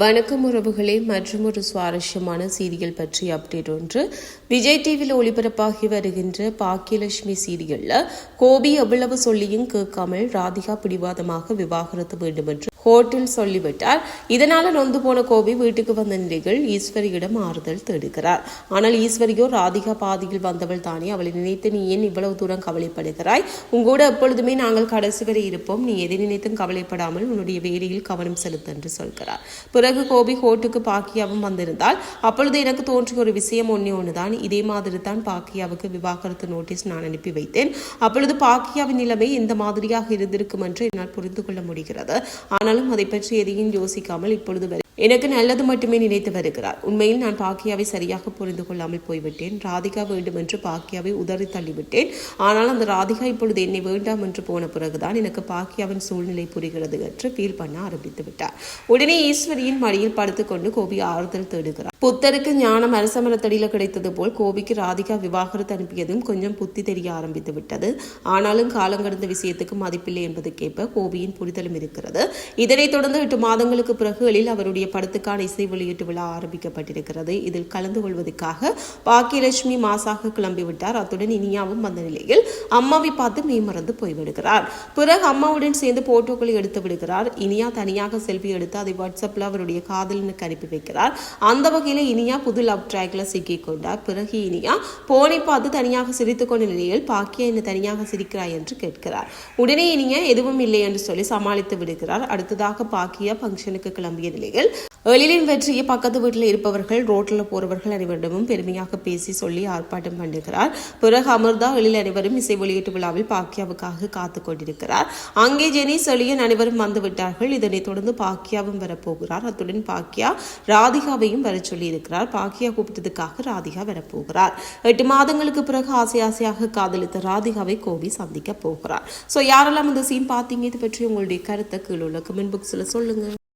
வணக்கம் உறவுகளே மற்றும் ஒரு சுவாரஸ்யமான சீரியல் பற்றி அப்டேட் ஒன்று. விஜய் டிவியில் ஒளிபரப்பாகி வருகின்ற பாக்கியலட்சுமி சீரியலில் கோபி எவ்வளவு சொல்லியும் கேட்காமல் ராதிகா பிடிவாதமாக விவாகரத்து வேண்டும் என்று ஹோட்டல் சொல்லிவிட்டார். இதனால நொந்து போன கோபி வீட்டுக்கு வந்த நிலையில் ஈஸ்வரியிடம் ஆறுதல் தேடுகிறார். ஆனால் ஈஸ்வரியோ ராதிகா பாதியில் வந்தவள் தானே. அவளை நினைத்து நீ ஏன் இவ்வளவு தூரம் கவலைப்படுகிறாய்? உங்கூட எப்பொழுதுமே நாங்கள் கடைசி வரை இருப்போம். நீ எதை நினைத்தும் கவலைப்படாமல் உன்னுடைய வேலையில் கவனம் செலுத்து என்று சொல்கிறார். பிறகு கோபி ஹோட்டுக்கு பாக்கியாவும் வந்திருந்தால் அப்பொழுது எனக்கு தோன்றிய ஒரு விஷயம் ஒன்னே ஒன்றுதான் இதே மாதிரி தான் பாக்கியாவுக்கு விவாகரத்து நோட்டீஸ் நான் அனுப்பி வைத்தேன். அப்பொழுது பாக்கியாவின் நிலைமை இந்த மாதிரியாக இருந்திருக்கும் என்று என்னால் புரிந்து கொள்ள முடிகிறது. ஆனாலும் அதை பற்றி எதையும் யோசிக்காமல் இப்பொழுது வரை எனக்கு நல்லது மட்டுமே நினைத்து வருகிறார். உண்மையில் நான் பாக்கியாவை சரியாக புரிந்து கொள்ளாமல் போய்விட்டேன். ராதிகா வேண்டும் என்று பாக்கியாவை உதறி தள்ளிவிட்டேன். ஆனால் அந்த ராதிகா இப்பொழுது என்னை வேண்டாம் என்று போன பிறகுதான் எனக்கு பாக்கியாவின் சூழ்நிலை புரிகிறது என்று ஃபீல் பண்ண ஆரம்பித்து விட்டார். உடனே ஈஸ்வரியின் மடியில் படுத்துக்கொண்டு கோபி ஆறுதல் தேடுகிறார். புத்தருக்கு ஞானம் அரசமரத்தடியில் கிடைத்தது போல் கோபிக்கு ராதிகா விவாகரத்து அனுப்பியதும் கொஞ்சம் புத்தி தெரிய ஆரம்பித்து விட்டது. ஆனாலும் காலம் கடந்த விஷயத்துக்கு மதிப்பில்லை என்பதற்கேற்ப கோபியின் புரிதலும் இருக்கிறது. இதனைத் தொடர்ந்து எட்டு மாதங்களுக்கு பிறகு அவருடைய படத்துக்கான இசை வெளியீட்டு விழா ஆரம்பிக்கப்பட்டிருக்கிறது. இதில் கலந்து கொள்வதற்காக பாக்கியலட்சுமி மாசாக கிளம்பிவிட்டார். அத்துடன் இனியாவும் வந்த நிலையில் அம்மாவை பார்த்து மெய்மறந்து போய்விடுகிறார். பிறகு அம்மாவுடன் சேர்ந்து போட்டோக்களை எடுத்து விடுகிறார். இனியா தனியாக செல்ஃபி எடுத்து அதை வாட்ஸ்அப்பில் அவருடைய காதலனுக்கு அனுப்பி வைக்கிறார். அந்த வகையில் இனியா புது லவ் ட்ராக்ல சிக்கிக் கொண்டார் பிறகு இனியா போனை பார்த்து தனியாக சிரித்துக் கொண்ட நிலையில் பாக்கியா என்ன தனியாக சிரிக்கிறாய் என்று கேட்கிறார். உடனே இனியா எதுவும் இல்லை என்று சொல்லி சமாளித்து விடுகிறார். அடுத்ததாக பாக்கியா ஃபங்க்ஷனுக்கு கிளம்பிய நிலையில் எழிலின் வெற்றியை பக்கத்து வீட்டில் இருப்பவர்கள் ரோட்டில் போறவர்கள் அனைவரிடமும் பெருமையாக பேசி சொல்லி ஆர்ப்பாட்டம் பண்ணுகிறார். பிறகு அமிர்தா எழில் அனைவரும் இசை வெளியீட்டு விழாவில் பாக்கியாவுக்காக காத்து கொண்டிருக்கிறார். அங்கே ஜெனி செழியன் அனைவரும் வந்து விட்டார்கள். இதனைத் தொடர்ந்து பாக்கியாவும் வரப்போகிறார். அத்துடன் பாக்கியா ராதிகாவையும் வர சொல்லி இருக்கிறார் பாக்கியா கூப்பிட்டதுக்காக ராதிகா வரப்போகிறார். எட்டு மாதங்களுக்கு பிறகு ஆசை ஆசையாக காதலித்த ராதிகாவை கோபி சந்திக்க போகிறார். ஸோ யாரெல்லாம் இந்த சீன் பார்த்தீங்க? இது பற்றி உங்களுடைய கருத்தை கீழே உள்ள கமெண்ட் பாக்ஸில் சொல்லுங்க.